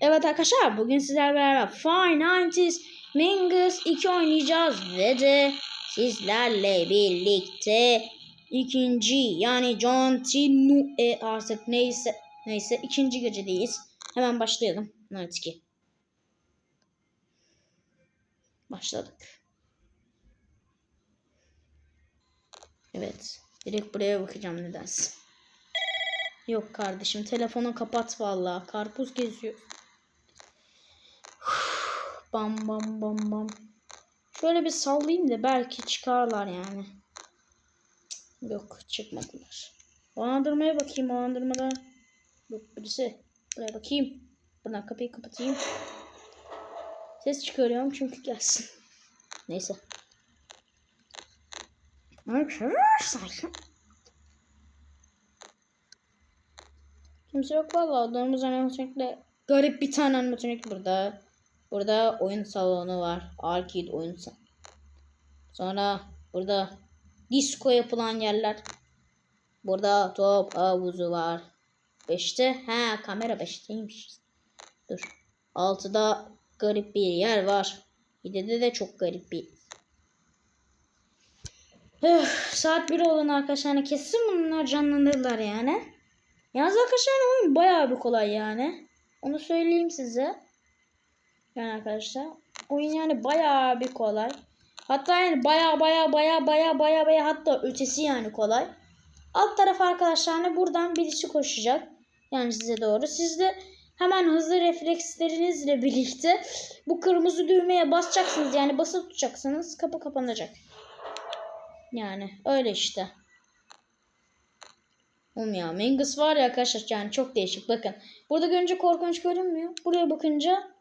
Evet arkadaşlar bugün sizlerle beraber Five Nights Mingus 2 oynayacağız ve de sizlerle birlikte ikinci yani John Tinu e artık neyse neyse ikinci gecedeyiz. Hemen başlayalım. Evet ki. Başladık. Evet. Direkt buraya bakacağım nedense. Yok kardeşim telefonu kapat vallahi. Karpuz geziyor. bam bam bam bam. Şöyle bir sallayayım da belki çıkarlar yani. Yok çıkmadılar. Bandırmaya bakayım bandırmada. Yok birisi. Buraya bakayım. Buradan kapıyı kapatayım. Ses çıkarıyorum çünkü gelsin. Neyse. Arkadaşlar. Kimse yok valla. Odamız animatronikle garip bir tane animatronik burada. Burada oyun salonu var. Arcade oyun salonu. Sonra burada disco yapılan yerler. Burada top havuzu var. 5'te ha kamera 5'teymiş. Dur. 6'da garip bir yer var. 7'de de çok garip bir Öf, saat 1 olan arkadaşlar hani kesin bunlar canlandırırlar yani. Yalnız arkadaşlar oyun bayağı bir kolay yani. Onu söyleyeyim size. Yani arkadaşlar oyun yani bayağı bir kolay. Hatta yani bayağı bayağı bayağı bayağı bayağı bayağı hatta ötesi yani kolay. Alt taraf arkadaşlar hani buradan birisi koşacak. Yani size doğru. Siz de hemen hızlı reflekslerinizle birlikte bu kırmızı düğmeye basacaksınız. Yani basıp tutacaksınız. Kapı kapanacak. Yani öyle işte. Oğlum ya Mingus var ya arkadaşlar yani çok değişik. Bakın burada görünce korkunç görünmüyor. Buraya bakınca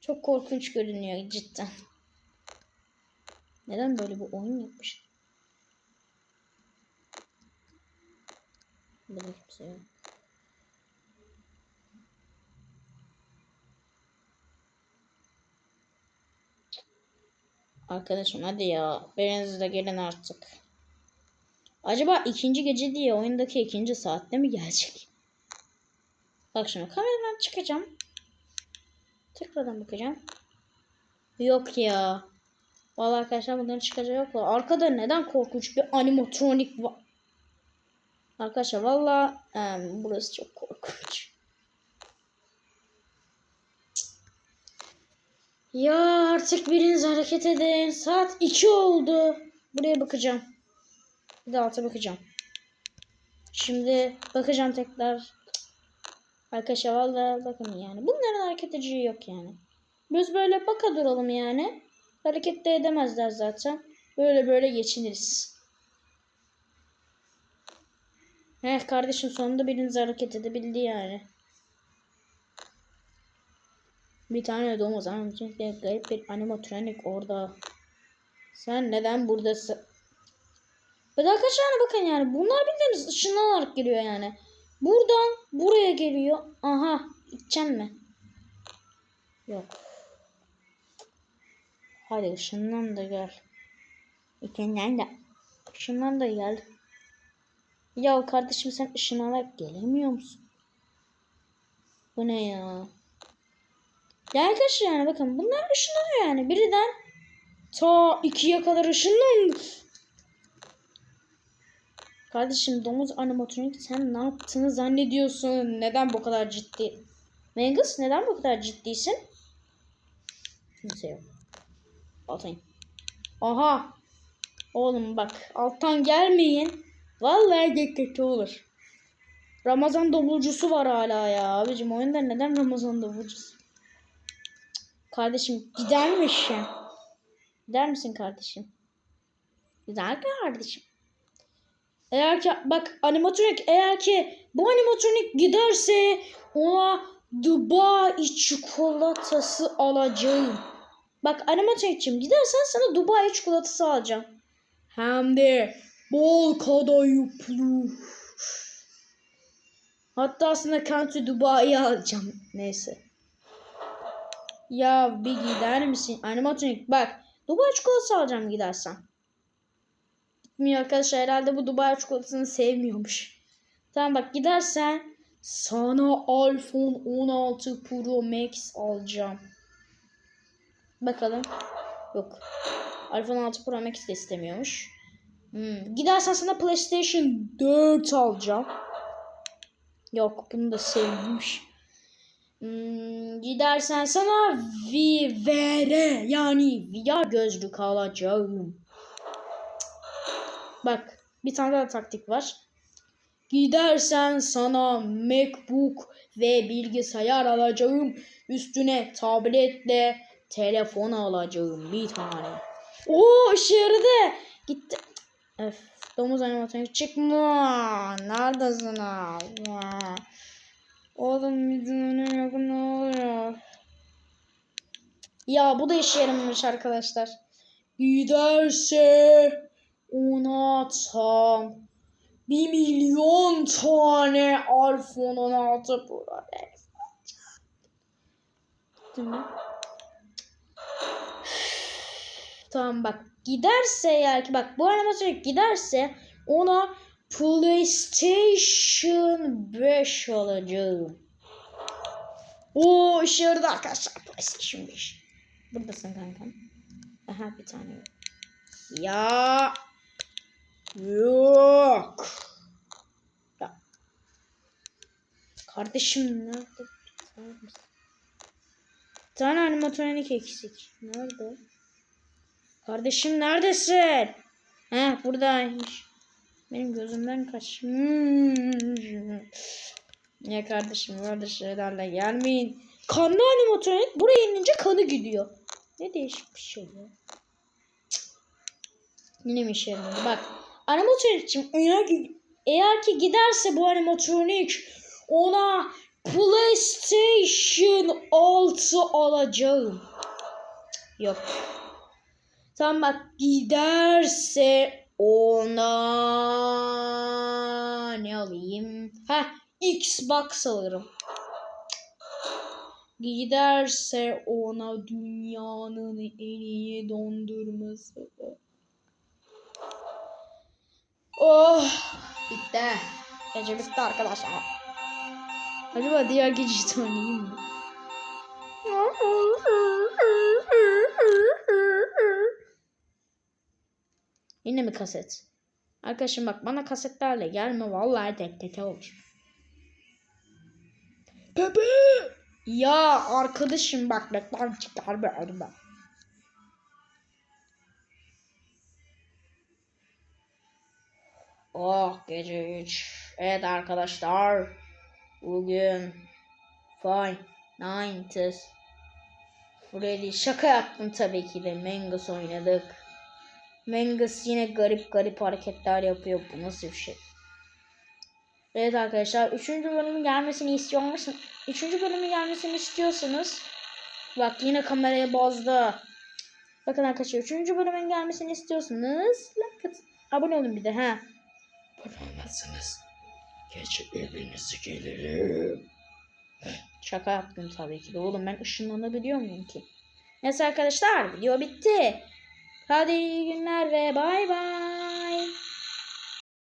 çok korkunç görünüyor cidden. Neden böyle bir oyun yapmış? Burada kimse yok. Arkadaşım hadi ya. Biriniz de gelin artık. Acaba ikinci gece diye oyundaki ikinci saatte mi gelecek? Bak şimdi kameradan çıkacağım. Tekrardan bakacağım. Yok ya. Vallahi arkadaşlar bunların çıkacağı yok. Arkada neden korkunç bir animatronik var? Arkadaşlar vallahi em, burası çok korkunç. Ya artık biriniz hareket edin. Saat 2 oldu. Buraya bakacağım. Bir de alta bakacağım. Şimdi bakacağım tekrar. Arkadaşlar valla bakın yani. Bunların hareket edeceği yok yani. Biz böyle baka duralım yani. Hareket de edemezler zaten. Böyle böyle geçiniriz. Heh kardeşim sonunda biriniz hareket edebildi yani. Bir tane domuz animatronik garip bir animatronik orada. Sen neden buradasın? Ve arkadaşlar bakın yani bunlar bildiğiniz ışınlanarak geliyor yani. Buradan buraya geliyor. Aha gideceğim mi? Yok. Hadi ışından da gel. İkinden de ışından da gel. Ya kardeşim sen ışınlanarak gelemiyor musun? Bu ne ya? Ya arkadaşlar yani bakın bunlar ışınlanıyor yani. Birden ta ikiye kadar ışınlandı. Kardeşim domuz animatronik sen ne yaptığını zannediyorsun? Neden bu kadar ciddi? Mangus neden bu kadar ciddisin? Kimse yok. Altayım. Aha. Oğlum bak alttan gelmeyin. Vallahi kötü olur. Ramazan davulcusu var hala ya. Abicim oyunda neden Ramazan davulcusu? Kardeşim gider misin? Gider misin kardeşim? Gider kardeşim. Eğer ki bak animatronik eğer ki bu animatronik giderse ona Dubai çikolatası alacağım. Bak animatronikçim gidersen sana Dubai çikolatası alacağım. Hem de bol kadayıflı. Hatta aslında Country Dubai'yi alacağım. Neyse. Ya bir gider misin? Animatronik bak. Dubai çikolatası alacağım gidersen. Gitmiyor arkadaşlar. Herhalde bu Dubai çikolatasını sevmiyormuş. Tamam bak gidersen sana iPhone 16 Pro Max alacağım. Bakalım. Yok. iPhone 6 Pro Max de istemiyormuş. Hmm. Gidersen sana PlayStation 4 alacağım. Yok bunu da sevmiş. Hmm, gidersen sana VR yani VR gözlük alacağım. Bak bir tane daha taktik var. Gidersen sana MacBook ve bilgisayar alacağım. Üstüne tabletle telefon alacağım bir tane. Oo işe yaradı. Gitti. Öf, domuz animasyonu çıkma. Neredesin abi? Oğlum bizim yok ne oluyor? Ya bu da işe yaramamış arkadaşlar. Giderse ona tam bir milyon tane iPhone 16 Pro? Tamam bak giderse eğer ki bak bu animasyon giderse ona PlayStation 5 alacağım. Oo işe yaradı arkadaşlar PlayStation 5. Buradasın kankam. Aha bir tane. Ya. Yok. Ya. Kardeşim nerede? Bir tane animatronik eksik. Nerede? Kardeşim neredesin? He buradaymış. Benim gözümden kaçmış. Ya kardeşim böyle şeylerle gelmeyin. Kanlı animatronik buraya inince kanı gidiyor. Ne değişik bir şey ya. Yine mi işe yaramadı? Bak animatronikçim eğer ki, eğer ki giderse bu animatronik ona PlayStation 6 alacağım. Yok. Tamam bak giderse ona ne alayım? Ha Xbox alırım. Giderse ona dünyanın en iyi dondurması. Oh bitti. Gece bitti arkadaşlar. Acaba diğer geceyi tanıyayım mı? Yine mi kaset? Arkadaşım bak bana kasetlerle gelme vallahi tek tek olur. Bebe! Ya arkadaşım bak reklam çıkar be arada. Oh gece 3. Evet arkadaşlar. Bugün Five Nights Freddy şaka yaptım tabii ki de Mangus oynadık. Mangus yine garip garip hareketler yapıyor. Bu nasıl bir şey? Evet arkadaşlar 3. bölümün gelmesini istiyor musun? 3. bölümün gelmesini istiyorsanız bak yine kamerayı bozdu. Bakın arkadaşlar 3. bölümün gelmesini istiyorsanız like. Abone olun bir de ha. Abone olmazsanız gece evinize gelirim. Şaka yaptım tabii ki de. Oğlum ben ışınlanabiliyor muyum ki? Neyse arkadaşlar video bitti. Hadi iyi günler ve bay bay.